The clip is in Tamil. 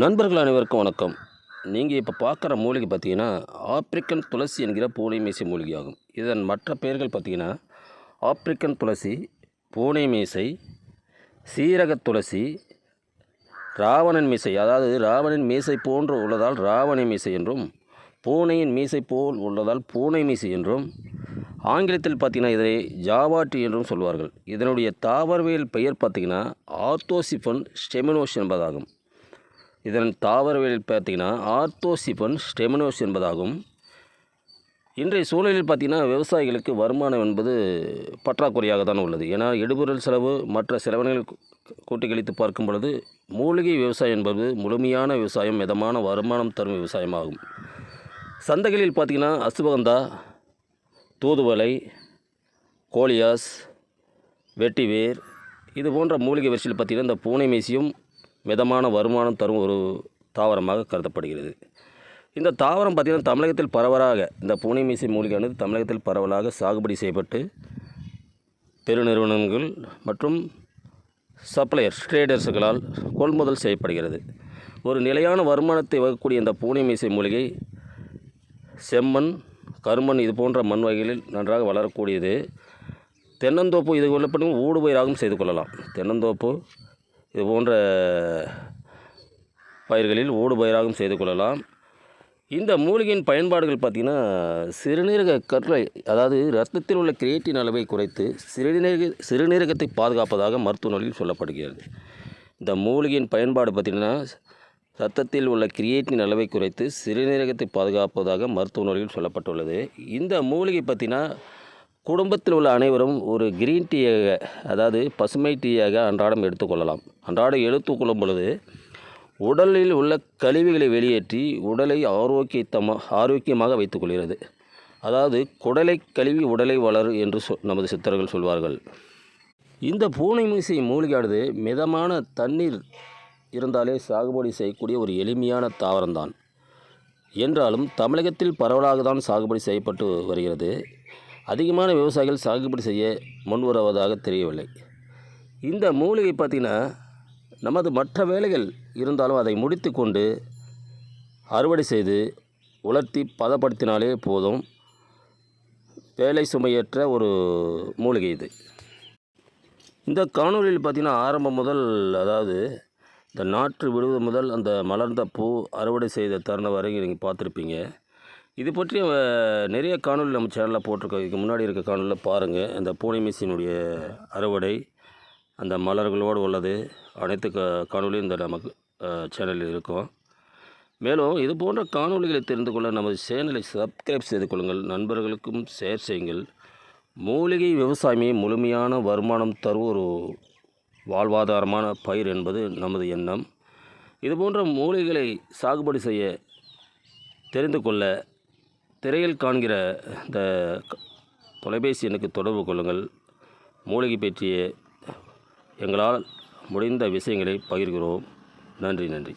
நண்பர்கள் அனைவருக்கும் வணக்கம். நீங்கள் இப்போ பார்க்குற மூலிகை பார்த்தீங்கன்னா ஆப்பிரிக்கன் துளசி என்கிற பூனை மீசை மூலிகையாகும். இதன் மற்ற பெயர்கள் பார்த்தீங்கன்னா ஆப்பிரிக்கன் துளசி பூனை மீசை சீரக துளசி ராவணன் மீசை. அதாவது ராவணன் மீசை போன்று உள்ளதால் ராவண மீசை என்றும் பூனையின் மீசை போல் உள்ளதால் பூனை மீசை என்றும் ஆங்கிலத்தில் பார்த்தீங்கன்னா இதனை ஜாவாட்டி என்றும் சொல்வார்கள். இதனுடைய தாவரவியல் பெயர் பார்த்தீங்கன்னா ஆர்த்தோசிஃபன் ஸ்டெமினோஸ் என்பதாகும். இதன் தாவரவியல் பார்த்தீங்கன்னா ஆர்த்தோசிபன் ஸ்டெமினோஸ் என்பதாகும். இன்றைய சூழலில் பார்த்திங்கன்னா விவசாயிகளுக்கு வருமானம் என்பது பற்றாக்குறையாக தான் உள்ளது. ஏன்னா எடுபொருள் செலவு மற்ற செலவினங்கள் கூட்டி கழித்து பார்க்கும் பொழுது மூலிகை விவசாயம் என்பது முழுமையான விவசாயம் மிதமான வருமானம் தரும் விவசாயமாகும். சந்தைகளில் பார்த்திங்கன்னா அசுவகந்தா தூதுவளை கோலியாஸ் வெட்டிவேர் இது போன்ற மூலிகை வரிசையில் பார்த்திங்கன்னா இந்த பூனை மேசியும் மிதமான வருமானம் தரும் ஒரு தாவரமாக கருதப்படுகிறது. இந்த தாவரம் பார்த்திங்கன்னா தமிழகத்தில் பரவலாக இந்த பூனை மீசை மூலிகையானது தமிழகத்தில் பரவலாக சாகுபடி செய்யப்பட்டு பெருநிறுவனங்கள் மற்றும் சப்ளையர்ஸ் ட்ரேடர்ஸுகளால் கொள்முதல் செய்யப்படுகிறது. ஒரு நிலையான வருமானத்தை வகக்கூடிய இந்த பூனை மீசை மூலிகை செம்மண் கருமண் இது போன்ற மண் வகைகளில் நன்றாக வளரக்கூடியது. தென்னந்தோப்பு இது கொள்ளப்படும் ஊடுபயிராகவும் செய்து கொள்ளலாம். தென்னந்தோப்பு இது போன்ற பயிர்களில் ஊடுபயிராகவும் செய்து கொள்ளலாம். இந்த மூலிகையின் பயன்பாடுகள் பார்த்திங்கன்னா சிறுநீரக கற்றை அதாவது ரத்தத்தில் உள்ள கிரியேட்டின் அளவை குறைத்து சிறுநீரக சிறுநீரகத்தை பாதுகாப்பதாக மருத்துவ நூலில் சொல்லப்படுகிறது. இந்த மூலிகையின் பயன்பாடு பார்த்திங்கன்னா ரத்தத்தில் உள்ள கிரியேட்டின் அளவை குறைத்து சிறுநீரகத்தை பாதுகாப்பதாக மருத்துவ நூலில் சொல்லப்பட்டுள்ளது. இந்த மூலிகை பார்த்திங்கன்னா குடும்பத்தில் உள்ள அனைவரும் ஒரு கிரீன் டீயாக அதாவது பசுமை டீயாக அன்றாடம் எடுத்துக்கொள்ளலாம். அன்றாடம் எடுத்துக்கொள்ளும் பொழுது உடலில் உள்ள கழிவுகளை வெளியேற்றி உடலை ஆரோக்கியத்தமாக ஆரோக்கியமாக வைத்துக்கொள்கிறது அதாவது குடலை கழுவி உடலை வளர் என்று சொ நமது சித்தர்கள் சொல்வார்கள். இந்த பூனை மீசை மூலிகையானது மிதமான தண்ணீர் இருந்தாலே சாகுபடி செய்யக்கூடிய ஒரு எளிமையான தாவரம்தான். என்றாலும் தமிழகத்தில் பரவலாக தான் சாகுபடி செய்யப்பட்டு வருகிறது. அதிகமான விவசாயிகள் சாகுபடி செய்ய முன்வருவதாக தெரியவில்லை. இந்த மூலிகை பார்த்திங்கன்னா நமது மற்ற வேலைகள் இருந்தாலும் அதை முடித்து கொண்டு அறுவடை செய்து உலர்த்தி பதப்படுத்தினாலே போதும். வேலை சுமையற்ற ஒரு மூலிகை இது. இந்த காணொலியில் பார்த்தீங்கன்னா ஆரம்பம் முதல் அதாவது இந்த நாற்று விடுவது முதல் அந்த மலர்ந்த பூ அறுவடை செய்த தருணம் வரைக்கும் நீங்கள் பார்த்துருப்பீங்க. இது பற்றி நிறைய காணொலி நம்ம சேனலில் போட்டிருக்கோம். இதுக்கு முன்னாடி இருக்க காணொலியில் பாருங்கள் அந்த பூனை மிஷினுடைய அறுவடை அந்த மலர்களோடு உள்ளது. அனைத்து க காணொலியும் இந்த நமக்கு சேனலில் இருக்கும். மேலும் இது போன்ற காணொளிகளை தெரிந்து கொள்ள நமது சேனலை சப்ஸ்கிரைப் செய்து கொள்ளுங்கள். நண்பர்களுக்கும் ஷேர் செய்யுங்கள். மூலிகை விவசாயமே முழுமையான வருமானம் தரும் ஒரு வாழ்வாதாரமான பயிர் என்பது நமது எண்ணம். இது போன்ற மூலிகளை சாகுபடி செய்ய தெரிந்து கொள்ள திரையில் காண்கிற இந்த தொலைபேசி எனக்கு தொடர்பு கொள்ளுங்கள். மூலிகை பற்றிய எங்களால் முடிந்த விஷயங்களை பகிர்கிறோம். நன்றி நன்றி.